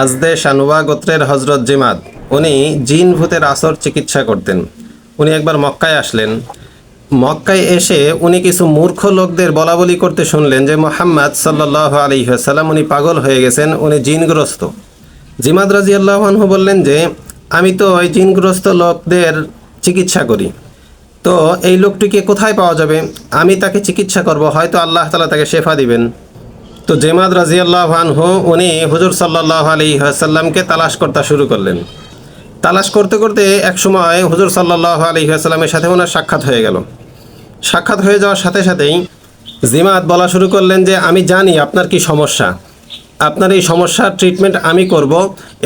আজদে শানুয়া গোত্রের হজরত জিমাদ। উনি জিন ভূতের আসর চিকিৎসা করতেন। উনি একবার মক্কায় আসলেন। মক্কায় এসে উনি কিছু মূর্খ লোকদের বলা বলি করতে শুনলেন যে মোহাম্মদ সাল্লাহ আলী সাল্লাম উনি পাগল হয়ে গেছেন, উনি জিনগ্রস্ত। জিমাদ রাজি আল্লাহনহু বললেন যে, আমি তো ওই জিনগ্রস্ত লোকদের চিকিৎসা করি। তো এই লোকটিকে কোথায় পাওয়া যাবে? আমি তাকে চিকিৎসা করব, হয়তো আল্লাহ তালা তাকে শেফা দিবেন। তো জেমাদ রাজিয়াল্লাহ আনহু, উনি হুজুর সাল্লাহ আলী আসাল্লামকে তালাশ করতে শুরু করলেন। তালাশ করতে করতে এক সময় হুজুর সাল্লাহ আলী আসাল্লামের সাথে ওনার সাক্ষাৎ হয়ে গেল। সাক্ষাৎ হয়ে যাওয়ার সাথে সাথেই জিমাত বলা শুরু করলেন যে, আমি জানি আপনার কি সমস্যা। আপনার এই সমস্যার ট্রিটমেন্ট আমি করব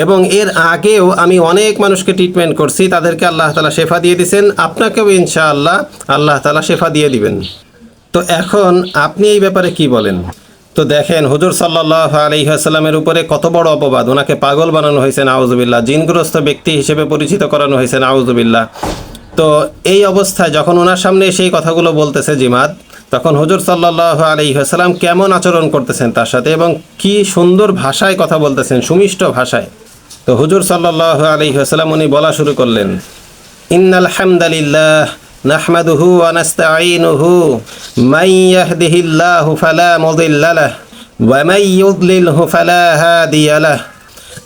এবং এর আগেও আমি অনেক মানুষকে ট্রিটমেন্ট করছি। তাদেরকে আল্লাহ তালা শেফা দিয়ে দিয়েছেন আপনাকেও ইনশাআল্লাহ আল্লাহ তালা শেফা দিয়ে দিবেন। তো এখন আপনি এই ব্যাপারে কি বলেন? তো দেখেন, হুজুর সাল্লাহ আলহিহাস্লামের উপরে কত বড় অপবাদ। ওনাকে পাগল বানানো হয়েছে, নাউজুবিল্লাহ। জিনগ্রস্ত ব্যক্তি হিসেবে পরিচিত করানো হয়েছে, নাউজুবিল্লাহ। তো এই অবস্থায় যখন ওনার সামনে সেই কথাগুলো বলতেছে জিমাদ তখন হুজুর সাল্লাহ আলহিহাস্লাম কেমন আচরণ করতেছেন তার সাথে এবং কি সুন্দর ভাষায় কথা বলতেছেন, সুমিষ্ট ভাষায়। তো হুজুর সাল্লাহ আলহিহাস্লাম উনি বলা শুরু করলেন, ইন্নাল হামদালিল্লাহ نحمده ونستعينه من يهده الله فلا مضل له ومن يضلله فلا هادي له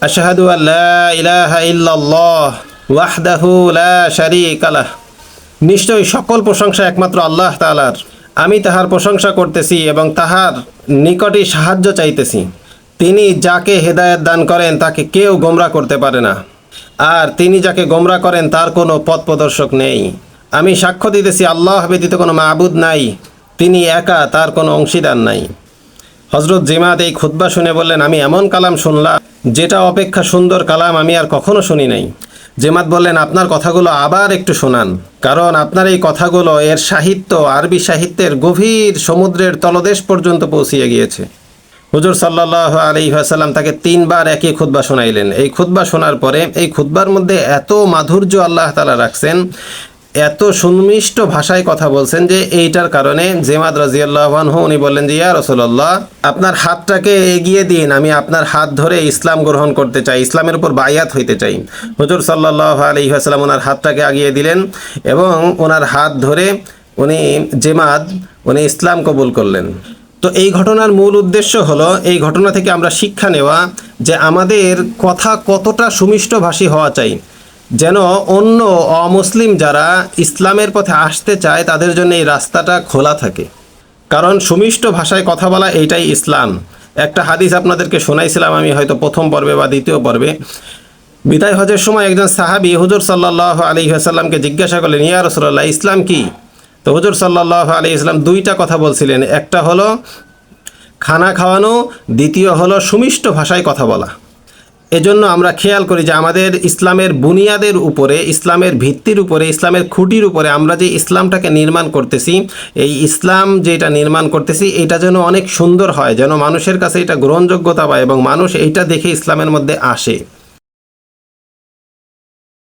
أشهد أن لا إله إلا الله وحده لا شريك له নিশ্চয়ই সকল প্রশংসা একমাত্র আল্লাহ তালার আমি তাহার প্রশংসা করতেছি এবং তাহার নিকটই সাহায্য চাইতেছি। তিনি যাকে হেদায়ত দান করেন তাকে কেউ গোমরা করতে পারে না। আর তিনি যাকে গোমরা করেন তার কোনো পথ প্রদর্শক নেই। আমি সাক্ষ্য দিতেছি, আল্লাহ ব্যতীত কোনো মাবুদ নাই, তিনি একা, তার কোনো অংশীদার নাই। হজরত জিমাদ এই খুতবা শুনে বললেন, আমি এমন কালাম শুনলাম, যেটা অপেক্ষা সুন্দর কালাম আমি আর কখনো শুনি নাই। জেমাত বললেন, আপনার কথাগুলো আবার একটু শোনান, কারণ আপনার এই কথাগুলো এর সাহিত্য, আরবি সাহিত্যের গভীর সমুদ্রের তলদেশ পর্যন্ত পৌঁছিয়ে গিয়েছে। হুজুর সাল্লাহ আলী আসাল্লাম তাকে তিনবার একই খুতবা শোনাইলেন। এই খুতবা শোনার পরে, এই খুতবার মধ্যে এত মাধুর্য আল্লাহ তালা রাখছেন এত সুমিষ্ট ভাষায় কথা বলছেন যে এইটার কারণে জেমাদ রাজিয়াল্লাহানহু উনি বললেন যে, ইয়া রসল্লাহ আপনার হাতটাকে এগিয়ে দিন, আমি আপনার হাত ধরে ইসলাম গ্রহণ করতে চাই, ইসলামের উপর বায়াত হইতে চাই। হুজুর সাল্লাহ আলী আসাল্লাম ওনার হাতটাকে আগিয়ে দিলেন এবং ওনার হাত ধরে উনি জেমাদ উনি ইসলাম কবুল করলেন। তো এই ঘটনার মূল উদ্দেশ্য হলো, এই ঘটনা থেকে আমরা শিক্ষা নেওয়া যে আমাদের কথা কতটা সুমিষ্টভাষী হওয়া চাই। যেন অন্য অমুসলিম যারা ইসলামের পথে আসতে চায়, তাদের জন্য এই রাস্তাটা খোলা থাকে। কারণ সুমিষ্ট ভাষায় কথা বলা এইটাই ইসলাম। একটা হাদিস আপনাদেরকে শোনাইছিলাম আমি হয়তো প্রথম পর্বে বা দ্বিতীয় পর্বে। বিদায় হজের সময় একজন সাহাবি হুজুর সাল্লাহ আলী আসাল্লামকে জিজ্ঞাসা করলেন, ইয়া রসুল্লাহ ইসলাম কি? তো হুজুর সাল্লাহ আলী ইসলাম দুইটা কথা বলছিলেন। একটা হলো, খানা খাওয়ানো দ্বিতীয় হলো, সুমিষ্ট ভাষায় কথা বলা এজন্য আমরা খেয়াল করি যে আমাদের ইসলামের বুনিয়াদের উপরে, ইসলামের ভিত্তির উপরে, ইসলামের খুঁটির উপরে আমরা যে ইসলামটাকে নির্মাণ করতেছি, এই ইসলাম যেটা নির্মাণ করতেছি, এটা যেন অনেক সুন্দর হয়, যেন মানুষের কাছে এটা গ্রহণযোগ্যতা পায় এবং মানুষ এইটা দেখে ইসলামের মধ্যে আসে।